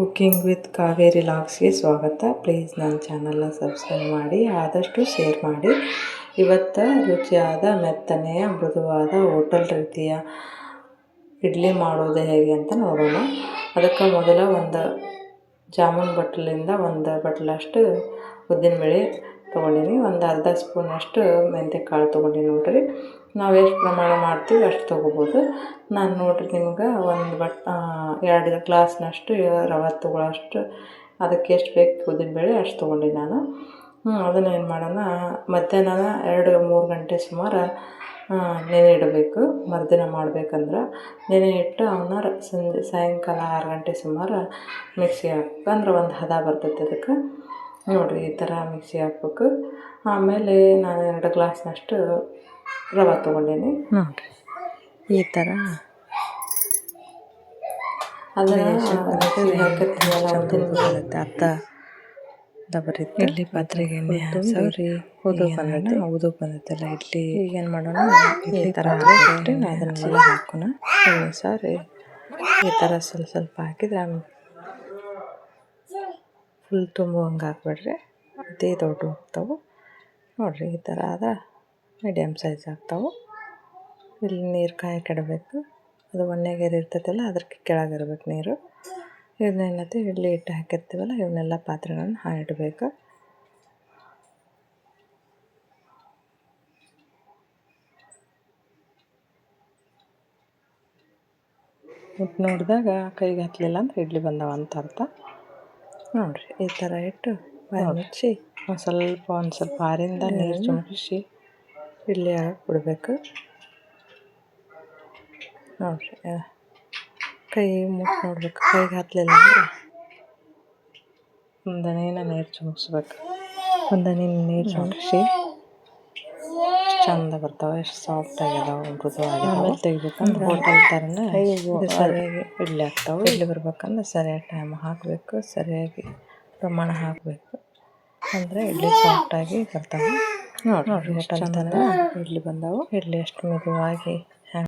Cooking with Kaveri ಲಾಗ್ಸ್ಗೆ ಸ್ವಾಗತ. Please ನನ್ನ ಚಾನಲ್ನ ಸಬ್ಸ್ಕ್ರೈಬ್ ಮಾಡಿ, ಆದಷ್ಟು ಶೇರ್ ಮಾಡಿ. ಇವತ್ತು ರುಚಿಯಾದ, ಮೆತ್ತನೆಯ, ಮೃದುವಾದ ಹೋಟೆಲ್ ರೀತಿಯ ಇಡ್ಲಿ ಮಾಡೋದು ಹೇಗೆ ಅಂತ ನೋಡೋಣ. ಅದಕ್ಕೆ ಮೊದಲ ಒಂದು ಜಾಮೂನ್ ಬಟ್ಲಿಂದ ಒಂದು ಬಟ್ಲಷ್ಟು ಉದ್ದಿನಬೇಳೆ ತೊಗೊಂಡೀನಿ, ಒಂದು ಅರ್ಧ ಸ್ಪೂನಷ್ಟು ಮೆಂತ್ಯಕಾಳು ತೊಗೊಂಡೀನಿ ನೋಡಿರಿ. ನಾವು ಎಷ್ಟು ಪ್ರಮಾಣ ಮಾಡ್ತೀವಿ ಅಷ್ಟು ತೊಗೋಬೋದು. ನಾನು ನೋಡಿರಿ ನಿಮ್ಗೆ ಒಂದು ಬಟ್ ಎರಡು ಗ್ಲಾಸ್ನಷ್ಟು ರವೆ ತೊಗೊಳ್ಳೋಷ್ಟು ಅದಕ್ಕೆ ಎಷ್ಟು ಬೇಕು ಉದ್ದಿನಬೇಳೆ ಅಷ್ಟು ತೊಗೊಂಡೀನಿ ನಾನು. ಅದನ್ನು ಏನು ಮಾಡೋಣ ಮಧ್ಯಾಹ್ನ ಎರಡು ಮೂರು ಗಂಟೆ ಸುಮಾರು ನೆನೆ ಇಡಬೇಕು. ಮರುದಿನ ಮಾಡ್ಬೇಕಂದ್ರೆ ನೆನೆ ಇಟ್ಟು ಅವನ್ನ ಸಂಜೆ ಸಾಯಂಕಾಲ ಆರು ಗಂಟೆ ಸುಮಾರು ಮಿಕ್ಸಿಗೆ ಹಾಕ್ಬೇಕು. ಅಂದ್ರೆ ಒಂದು ಹದ ಬರ್ತೈತೆ ಅದಕ್ಕೆ. ನೋಡಿರಿ ಈ ಥರ ಮಿಕ್ಸಿಗೆ ಹಾಕ್ಬೇಕು. ಆಮೇಲೆ ನಾನು ಎರಡು ಗ್ಲಾಸ್ನಷ್ಟು ರವೆ ತೊಗೊಂಡೇನಿ. ನೋಡಿರಿ ಈ ಥರ ಅದನ್ನು ಹಾಕಿರ್ತೀವಲ್ಲ ಉದ್ದಿನಬೇಳೆ ಅರ್ಧ ಬರುತ್ತೆ ಇಡ್ಲಿ ಪಾತ್ರೆಗೆ ಎಣ್ಣೆ ಬಂದೈತೆ ಉದು ಬಂದೈತಲ್ಲ ಇಡ್ಲಿ ಈಗ ಏನು ಮಾಡೋಣ? ಈ ಥರ ಹಾಕ್ಬಿಟ್ಟು ಅದನ್ನೆಲ್ಲ ಹಾಕೋಣ. ಎಣ್ಣೆ ಸಾರಿ. ಈ ಥರ ಸ್ವಲ್ಪ ಸ್ವಲ್ಪ ಹಾಕಿದ್ರೆ ಫುಲ್ ತುಂಬುವಂಗೆ ಹಾಕ್ಬಿಡ್ರಿ. ಅದೇ ದೊಡ್ಡ ಹೋಗ್ತಾವೆ ನೋಡಿರಿ ಈ ಥರ ಆದ ಮೀಡಿಯಮ್ ಸೈಜ್ ಆಗ್ತಾವೆ. ಇಲ್ಲಿ ನೀರು ಕಾಯಕ್ಕೆ ಇಡಬೇಕು ಅದು ಒಣ್ಣೆಗೆರೆ ಇರ್ತೈತಲ್ಲ ಅದ್ರ ಕೆಳಗಿರ್ಬೇಕು ನೀರು. ಇವನ್ನೇನೈತೆ ಇಡ್ಲಿ ಹಿಟ್ಟು ಹಾಕಿರ್ತೀವಲ್ಲ ಇವನ್ನೆಲ್ಲ ಪಾತ್ರೆಗಳನ್ನ ಹಾಕಿಡ್ಬೇಕು ಉಪ್ಪು ನೋಡಿದಾಗ ಕೈಗೆ ಹತ್ತಲಿಲ್ಲ ಅಂದ್ರೆ ಇಡ್ಲಿ ಬಂದವ ಅಂತ ಅರ್ಥ. ನೋಡಿರಿ ಈ ಥರ ಇಟ್ಟು ಮುಚ್ಚಿ ಒಂದು ಸ್ವಲ್ಪ ಒಂದು ಸ್ವಲ್ಪ ಆರಿಂದ ನೀರು ಚುಮುಕಿಸಿ ಇಡ್ಲಿ ಬಿಡಬೇಕು. ನೋಡಿರಿ ಕೈ ಮುಟ್ಟು ನೋಡ್ಬೇಕು. ಕೈಗೆ ಹತ್ತಲಿಲ್ಲ ಅಂದ್ರೆ ಒಂದು ಹನಿನ ನೀರು ಚುಮುಕ್ಸ್ಬೇಕು. ಒಂದು ಹನಿ ನೀರು ಚುಮುಕ್ಸಿ ಚಂದ ಬರ್ತಾವೆ ಎಷ್ಟು ಸಾಫ್ಟ್ ಆಗ್ಯದಾವೆ ಮೃದುವಾಗಿ ಆಮೇಲೆ ತೆಗಿಬೇಕಂದ್ರೆ ಹೋಟೆಲ್ ಥರನೇ ಸರಿಯಾಗಿ ಇಡ್ಲಿ ಆಗ್ತಾವೆ. ಇಡ್ಲಿ ಬರ್ಬೇಕಂದ್ರೆ ಸರಿಯಾಗಿ ಟೈಮ್ ಹಾಕಬೇಕು ಸರಿಯಾಗಿ ಪ್ರಮಾಣ ಹಾಕಬೇಕು. ಅಂದರೆ ಇಡ್ಲಿ ಸಾಫ್ಟಾಗಿ ಬರ್ತಾವೆ. ನೋಡಿರಿ ಹೋಟೆಲ್ ಥರ ಇಡ್ಲಿ ಬಂದವು. ಇಡ್ಲಿ ಎಷ್ಟು ಮೆದುವಾಗಿ